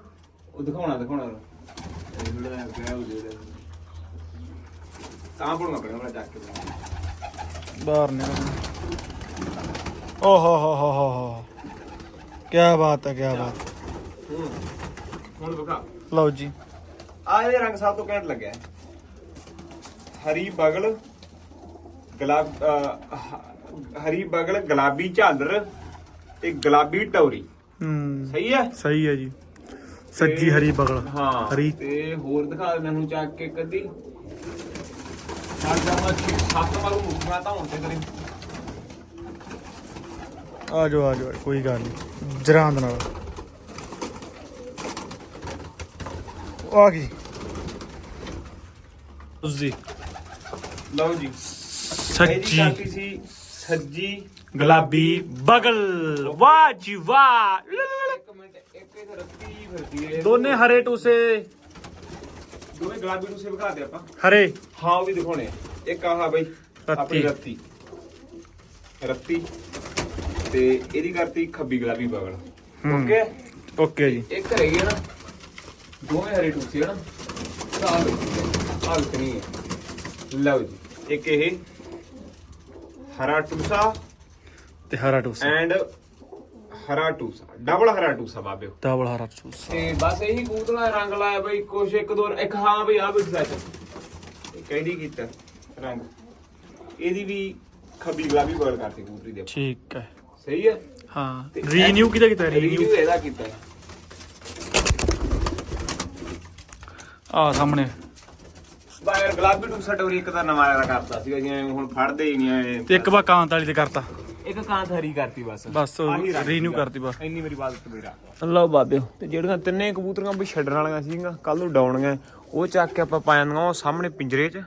ਉਹ ਦਿਖਾਉਣਾ ਦਿਖਾਉਣਾ। ਇਹ ਜਿਹੜਾ ਪਿਆ ਉਹ ਜਿਹੜਾ ਤਾਂ ਪਹਿਲਾਂ ਮੈਂ ਚੱਕ ਕੇ। ਬਾਹਰ ਨੇ ਓ ਹੋ ਹੋ ਹੋ ਹੋ ਹੋ। ਕੀ ਬਾਤ ਹੈ ਕੀ ਬਾਤ। ਹੂੰ ਹੁਣ ਦਿਖਾ ਲਓ ਜੀ। ਆ ਇਹ ਰੰਗ ਸਭ ਤੋਂ ਘੈਂਟ ਲੱਗਿਆ। ਹਰੀ ਬਗਲ ਗੁਲਾਬ ਅਹ, ਹਰੀ ਬਗਲ ਗੁਲਾਬੀ ਝਾਲਰ ਤੇ ਗੁਲਾਬੀ ਟੌਰੀ। ਹੂੰ। ਸਹੀ ਹੈ? ਸਹੀ ਹੈ ਜੀ। ਸੱਜੀ ਹਰੀ ਬਗਲ। ਹਾਂ ਹਰੀ। ਤੇ ਹੋਰ ਦਿਖਾ ਦੇ ਮੈਨੂੰ ਚੱਕ ਕੇ ਕਦੀ ਸਾਡਾ ਮਾ ਸੱਤ ਵਾਰੂ ਮੁੱਕੀਆਂ ਤਾਂ ਹੁਣ ਤੇ ਕਰੀ ਆ ਜਾਓ ਆ ਜਾਓ ਕੋਈ ਗੱਲ ਨਹੀਂ ਜਰਾਂਦ ਨਾਲ। ਆ ਗਈ। ਜੀ ਲਓ ਜੀ। ਇਹਦੀ ਸੱਜੀ ਕਰਤੀ ਸੀ ਸੱਜੀ ਗੁਲਾਬੀ ਬਗਲ। ਵਾਹ ਜੀ ਵਾਹ। ਇੱਕ ਮਿੰਟ ਇੱਕ ਇਹ ਰੱਤੀ ਫਿਰਦੀ ਹੈ। ਦੋਨੇ ਹਰੇ ਟੂਸੇ। ਦੋਵੇਂ ਗੁਲਾਬੀ ਨੂੰ ਸੇ ਵਿਖਾ ਦੇ ਆਪਾਂ। ਹਰੇ। ਹਾਂ ਉਹ ਵੀ ਦਿਖਾਉਣੇ ਆ। ਇੱਕ ਆਹ ਬਈ ਆਪਣੀ ਰੱਤੀ। ਰੱਤੀ ਤੇ ਇਹਦੀ ਕਰਤੀ ਖੱਬੀ ਗੁਲਾਬੀ ਬਗਲ। ਹੂੰ। ਓਕੇ? ਓਕੇ ਜੀ। ਇੱਕ ਰਹਿ ਗਈ ਨਾ ਦੋਵੇਂ ਹਰੇ ਟੂਸੇ ਹਨ। ਸਾਹ ਹਾਲ ਨਹੀਂ ਹੈ। ਲਓ ਜੀ ਇੱਕ ਇਹ ਹਰਾ ਟੂਸਾ ਤੇ ਹਰਾ ਟੂਸਾ। ਐਂਡ ਹਰਾ ਟੂਸਾ। ਡਬਲ ਹਰਾ ਟੂਸਾ ਬਾਬਿਓ ਡਬਲ ਹਰਾ ਚੂਸ ਤੇ ਬਸ ਇਹੀ ਦਾ ਰੰਗ ਲਾਇਆ ਬਈ ਕੁਛ ਇੱਕ ਦੋ ਇੱਕ ਹਾਂ ਬਈ ਆ ਵੀ ਸੱਚ ਇਹ ਕਿਹੜੀ ਕੀਤਾ। ਰੰਗ ਇਹਦੀ ਵੀ ਖੱਬੀ ਗੁਲਾਬੀ ਬੋਲ ਕਰਤੀ ਕਬੂਤਰੀ ਦੇ ਠੀਕ ਹੈ ਸਹੀ ਹੈ ਹਾਂ ਰੀਨਿਊ ਕਿਹਦਾ ਕੀਤਾ ਰੀਨਿਊ ਇਹਦਾ ਕੀਤਾ ਆ ਸਾਹਮਣੇ ਬਾਹਰ ਗੁਲਾਬੀ ਟੂਸਾ ਟੋਰੀ ਇੱਕ ਤਾਂ ਨਵਾਂ ਆਇਆ ਕਰਤਾ ਸੀਗਾ ਜਿਵੇਂ ਹੁਣ ਫੜਦੇ ਹੀ ਨਹੀਂ ਆਏ ਤੇ ਇੱਕ ਵਾ ਕਾਂਤ ਵਾਲੀ ਤੇ ਕਰਤਾ ਇੱਕ ਕਾਂਤ ਹਰੀ ਕਰਤੀ ਬਸ ਬਸ ਰੀਨਿਊ। ਕਰਤੀ ਬਸ ਇੰਨੀ ਮੇਰੀ ਬਾਤ ਤੇ ਮੇਰਾ ਲਓ ਬਾਬਿਓ ਤੇ ਜਿਹੜੀਆਂ ਤਿੰਨੇ ਕਬੂਤਰੀਆਂ ਵੀ ਛੱਡਣ ਵਾਲੀਆਂ ਸੀਗੀਆਂ ਕੱਲ ਨੂੰ ਡਾਉਣੀਆਂ। ਉਹ ਚੱਕ ਕੇ ਆਪਾਂ ਪਾ ਜਾਂਦੀਆਂ ਉਹ ਸਾਹਮਣੇ ਪਿੰਜਰੇ 'ਚ।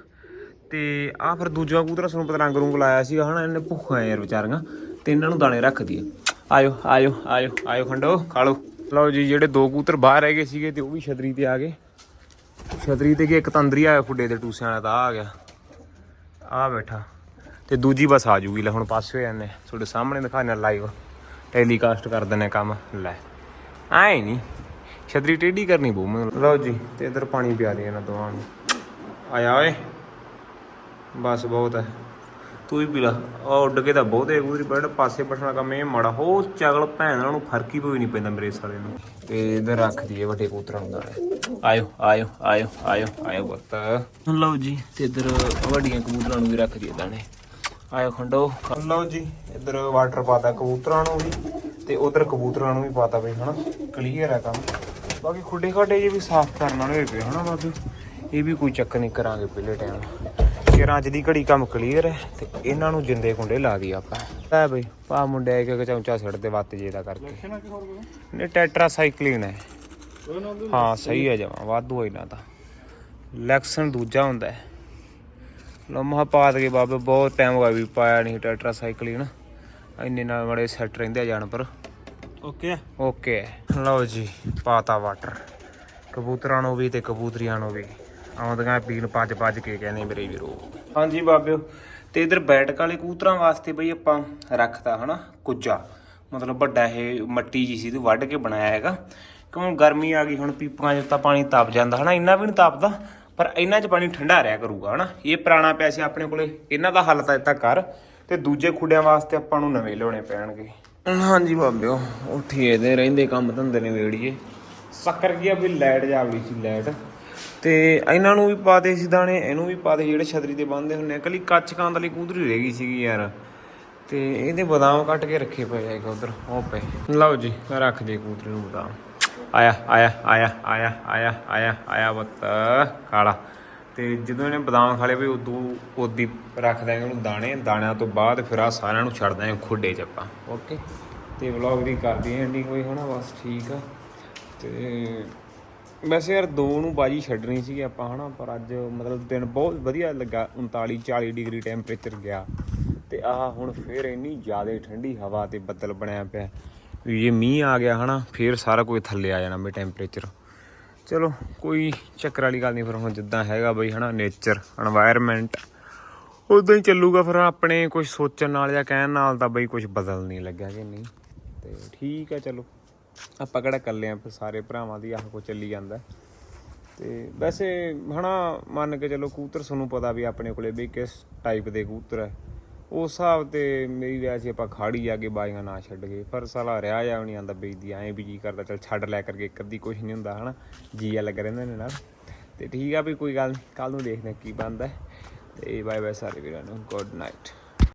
ਤੇ ਆ ਫਿਰ ਦੂਜਾ ਕਬੂਤਰ ਸਾਨੂੰ ਪਤਾ ਰੰਗ ਰੂੰਗ ਲਾਇਆ ਸੀਗਾ, ਹਨਾ, ਇਹਨੇ ਭੁੱਖਾਂ ਯਾਰ ਵਿਚਾਰੀਆਂ। ਤੇ ਇਹਨਾਂ ਨੂੰ ਦਾਣੇ ਰੱਖ ਦਈਏ। ਆਇਓ ਆਇਓ ਆਇਓ ਆਇਓ ਖੰਡੋ, ਖਾ ਲਓ। ਲਓ ਜੀ, ਜਿਹੜੇ ਦੋ ਕਬੂਤਰ ਬਾਹਰ ਰਹਿ ਗਏ ਸੀਗੇ ਤੇ ਉਹ ਵੀ ਛਤਰੀ ਤੇ ਆ ਗਏ। ਛਤਰੀ ਤੇ ਕੀ ਇੱਕ ਤੰਦਰੀ ਆਇਆ ਫੁੱਡੇ 'ਤੇ ਟੂਸਿਆਂ ਵਾਲਾ, ਤਾਂ ਆ ਗਿਆ। ਆ ਬੈਠਾ। ਤੇ ਦੂਜੀ ਬਸ ਆ ਜੂਗੀ, ਲੈ ਹੁਣ ਪਾਸੇ ਹੋ ਜਾਂਦੇ ਤੁਹਾਡੇ ਸਾਹਮਣੇ ਦਿਖਾਣੇ ਲਾਈਵ ਟੈਲੀਕਾਸਟ ਕਰ ਦਿੰਦੇ ਕੰਮ। ਲੈ, ਆਏ ਨਹੀਂ ਛਤਰੀ ਟੇਢੀ ਕਰਨੀ ਪਊ ਮੈਨੂੰ। ਲਓ ਜੀ, ਤੇ ਇਧਰ ਪਾਣੀ ਪਿਆ ਦੇ ਇਹਨਾਂ ਦੋਵਾਂ ਨੂੰ। ਆਇਆ ਓਏ। ਬਸ ਬਹੁਤ ਹੈ। ਤੂੰ ਵੀ ਪੀ ਲਾ। ਉਹ ਉੱਡ ਕੇ ਤਾਂ ਬਹੁਤੇ ਕਬੂਤਰੀ ਬੜ ਪਾਸੇ ਬੈਠਣਾ ਕੰਮ ਇਹ ਮਾੜਾ। ਹੋ ਚਗਲ ਭੈਣ ਨਾਲ ਨੂੰ ਫ਼ਰਕ ਹੀ ਕੋਈ ਨਹੀਂ ਪੈਂਦਾ ਮੇਰੇ ਸਾਲੇ ਨੂੰ। ਤੇ ਇਧਰ ਰੱਖ ਦਈਏ ਵੱਡੇ ਕਬੂਤਰਾਂ ਨੂੰ ਆਇਓ ਆਇਓ ਆਇਓ ਆਇਓ ਆਇਓ ਬੱਤ ਲਓ ਜੀ ਤੇ ਇਧਰ ਵੱਡੀਆਂ ਕਬੂਤਰਾਂ ਨੂੰ ਵੀ ਰੱਖ ਦਈਏ ਦਾਣੇ। ਆਇਓ ਖੰਡੋ। ਲਓ ਜੀ ਇਧਰ ਵਾਟਰ ਪਾਤਾ ਕਬੂਤਰਾਂ ਨੂੰ ਵੀ ਤੇ ਉਧਰ ਕਬੂਤਰਾਂ ਨੂੰ ਵੀ ਪਾਤਾ ਬਈ ਹਨਾ? ਕਲੀਅਰ ਹੈ ਕੰਮ। ਬਾਕੀ ਖੁੱਡੇ ਖਾਡੇ ਜੇ ਵੀ ਸਾਫ਼ ਕਰਨ ਵਾਲੇ ਹੋਏ ਪਏ ਹਨਾ ਬਾਬੇ? ਇਹ ਵੀ ਕੋਈ ਚੱਕਰ ਨਹੀਂ ਕਰਾਂਗੇ ਪਹਿਲੇ ਟਾਈਮ ਕਿਰਾਂ ਅੱਜ ਦੀ ਘੜੀ ਕੰਮ ਕਲੀਅਰ ਹੈ ਤੇ ਇਹਨਾਂ ਨੂੰ ਜਿੰਦੇ ਕੁੰਡੇ ਲਾ ਦਈਏ ਆਪਾਂ। ਲੈ ਬਈ ਪਾ ਮੁੰਡੇ ਇੱਕ ਇੱਕ ਚਮਚਾ ਛੱਡ ਦੇ ਵੱਤ ਜੇ ਦਾ ਕਰਕੇ। ਨੇ ਟੈਟਰਾ ਸਾਈਕਲਿਨ ਹੈ। ਹਾਂ ਸਹੀ ਹੈ ਜਮਾ ਵਾਧੂ ਇਹਨਾਂ ਦਾ। ਲੈਕਸਨ ਦੂਜਾ ਹੁੰਦਾ ਹੈ। ਲੰਮਾ ਪਾ ਦੇ ਬਾਬੇ ਬਹੁਤ ਟਾਈਮ ਹੋ ਗਿਆ ਵੀ ਪਾਇਆ ਨਹੀਂ ਟੈਟਰਾ ਸਾਈਕਲਿਨ ਇੰਨੇ ਨਾਲ ਬੜੇ ਸੈੱਟ ਰਹਿੰਦੇ ਆ ਜਾਨਵਰ। ਓਕੇ ਓਕੇ ਲਓ ਜੀ ਪਾਤਾ ਵਾਟਰ ਕਬੂਤਰਾਂ ਨੂੰ ਵੀ ਤੇ ਕਬੂਤਰੀਆਂ ਨੂੰ ਵੀ। ਆਉਂਦੀਆਂ ਪੀਣ ਪੱਜ ਪੱਜ ਕੇ ਕਹਿੰਦੇ ਮੇਰੇ ਵੀਰੋ। ਹਾਂਜੀ ਬਾਬਿਓ ਤੇ ਇਧਰ ਬੈਠਕ ਵਾਲੇ ਕਬੂਤਰਾਂ ਵਾਸਤੇ ਬਈ ਆਪਾਂ ਰੱਖਤਾ ਹਨਾ ਕੁੱਜਾ। ਮਤਲਬ ਵੱਡਾ ਇਹ ਮੱਟੀ ਜੀ ਸੀ ਤੇ ਵੱਢ ਕੇ ਬਣਾਇਆ ਹੈਗਾ। ਕਿਉਂ ਗਰਮੀ ਆ ਗਈ ਹੁਣ ਪੀਪਾਂ 'ਚ ਤਾਂ ਪਾਣੀ ਤਪ ਜਾਂਦਾ ਹਨਾ ਇੰਨਾ ਵੀ ਨਹੀਂ ਤਪਦਾ ਪਰ ਇਹਨਾਂ 'ਚ ਪਾਣੀ ਠੰਡਾ ਰਿਹਾ ਕਰੂਗਾ ਹਨਾ। ਇਹ ਪੁਰਾਣਾ ਪਿਆ ਸੀ ਆਪਣੇ ਕੋਲੇ ਇਹਨਾਂ ਦਾ ਹੱਲ ਤਾਂ ਇੱਥੇ ਕਰ ਤੇ ਦੂਜੇ ਖੁੱਡਿਆਂ ਵਾਸਤੇ ਆਪਾਂ ਨੂੰ ਨਵੇਂ ਲਿਆਉਣੇ ਪੈਣਗੇ। ਹਾਂਜੀ ਬਾਬਿਓ ਉੱਠੀਏ ਦੇ ਰਹਿੰਦੇ ਕੰਮ ਧੰਦੇ ਨੇ ਵੇੜੀਏ। ਸੱਕਰ ਗਿਆ ਵੀ ਲਾਈਟ ਜਾਵੜੀ ਸੀ ਲਾਈਟ। ਤੇ ਇਹਨਾਂ ਨੂੰ ਵੀ ਪਾਦੇ ਸੀ ਦਾਣੇ, ਇਹਨੂੰ ਵੀ ਪਾਦੇ ਜਿਹੜੇ ਛਤਰੀ ਤੇ ਬੰਨਦੇ ਹੁੰਨੇ ਆ। ਕੱਲੀ ਕੱਚ ਕਾਂਦ ਵਾਲੀ ਕੂਦਰੀ ਰਹਿ ਗਈ ਸੀਗੀ ਯਾਰ। ਤੇ ਇਹਦੇ ਬਦਾਮ ਕੱਟ ਕੇ ਰੱਖੇ ਪਏ ਆ ਇੱਕ ਉਧਰ, ਉਹ ਪਏ। ਲਓ ਜੀ, ਰੱਖ ਦੇ ਕੂਦਰੀ ਨੂੰ ਬਦਾਮ। ਆਇਆ ਆਇਆ ਆਇਆ ਆਇਆ ਆਇਆ ਆਇਆ ਆਇਆ ਬੱਤ ਕਾਲਾ ਤੇ ਜਦੋਂ ਇਹਨੇ ਬਦਾਮ ਖਾਲੇ ਲਏ ਵੀ ਉਦੋਂ ਉਦੀ ਰੱਖ ਦਾਂਗੇ ਉਹਨੂੰ ਦਾਣੇ, ਦਾਣਿਆਂ ਤੋਂ ਬਾਅਦ ਫਿਰ ਆ ਸਾਰਿਆਂ ਨੂੰ ਛੱਡ ਦਾਂਗੇ ਖੁੱਡੇ 'ਚ ਆਪਾਂ। ਓਕੇ? ਤੇ ਵਲੌਗ ਦੀ ਕਰਦੀ ਐਂਡਿੰਗ ਹੋਈ ਹੋਣਾ ਬਸ ਠੀਕ ਆ। ਤੇ ਵੈਸੇ ਯਾਰ ਦੋ ਨੂੰ ਬਾਜੀ ਛੱਡਣੀ ਸੀਗੀ ਆਪਾਂ, ਹਨਾ, ਪਰ ਅੱਜ ਮਤਲਬ ਦਿਨ ਬਹੁਤ ਵਧੀਆ ਲੱਗਾ 39 40 ਡਿਗਰੀ ਟੈਂਪਰੇਚਰ ਗਿਆ ਤੇ ਆਹ ਹੁਣ ਫੇਰ ਇੰਨੀ ਜ਼ਿਆਦਾ ਠੰਡੀ ਹਵਾ ਤੇ ਬੱਦਲ ਬਣਿਆ ਪਿਆ। ਵੀ ਜੇ ਮੀਂਹ ਆ ਗਿਆ, ਹਨਾ, ਫੇਰ ਸਾਰਾ ਕੁਝ ਥੱਲੇ ਆ ਜਾਣਾ ਵੀ ਟੈਂਪਰੇਚਰ ਚਲੋ, ਕੋਈ ਚੱਕਰ ਵਾਲੀ ਗੱਲ ਨਹੀਂ, ਫਿਰ ਹੁਣ ਜਿੱਦਾਂ ਹੈਗਾ ਬਈ, ਹਨਾ ਨੇਚਰ এনवायरमेंट ਉਦਾਂ ਹੀ ਚੱਲੂਗਾ ਫਿਰ ਆਪਣੇ ਕੁਝ ਸੋਚਣ ਨਾਲ ਜਾਂ ਕਹਿਣ ਨਾਲ ਤਾਂ ਬਈ ਕੁਝ ਬਦਲ ਨਹੀਂ ਲੱਗਿਆ ਕਿ ਨਹੀਂ। ਤੇ ਠੀਕ ਆ, ਚਲੋ। ਆਪਾਂ ਕਿਹੜਾ ਇਕੱਲੇ ਆ, ਫਿਰ ਸਾਰੇ ਭਰਾਵਾਂ ਦੀ ਆਹ ਕੋ ਚੱਲੀ ਜਾਂਦਾ। ਤੇ ਵੈਸੇ ਹਨਾ, ਮੰਨ ਕੇ ਚਲੋ ਕਬੂਤਰ ਤੁਹਾਨੂੰ ਪਤਾ ਵੀ ਆਪਣੇ ਕੋਲੇ ਵੀ ਕਿਸ ਟਾਈਪ ਦੇ ਕਬੂਤਰ ਹੈ ਉਸ ਹਿਸਾਬ ਤੇ ਮੇਰੀ ਰਾਇ ਸੀ ਆਪਾਂ ਖਾੜੀ ਜਾ ਕੇ ਬਾਈਆਂ ਨਾ ਛੱਡ ਗਏ ਪਰ ਸਾਲਾ ਰਿਆ ਜਾ ਨਹੀਂ ਆਂਦਾ, ਬੀਜਦੀ ਐਂ ਵੀ ਜੀ ਕਰਦਾ, ਚਲ ਛੱਡ ਲੈ ਕਰਕੇ ਇੱਕ ਅੱਧੀ ਕੁਝ ਨਹੀਂ ਹੁੰਦਾ ਹਨਾ। ਜੀ ਲੱਗ ਰਹਿੰਦੇ ਨੇ ਨਾਲ। ਤੇ ਠੀਕ ਆ ਵੀ ਕੋਈ ਗੱਲ ਨਹੀਂ ਕੱਲ ਨੂੰ ਦੇਖਦੇ ਹਾਂ ਕੀ ਬਣਦਾ। ਹੈ। ਤੇ ਬਾਏ ਬਾਏ ਸਾਰੇ ਵੀਰਾਂ ਨੂੰ ਗੁੱਡ ਨਾਈਟ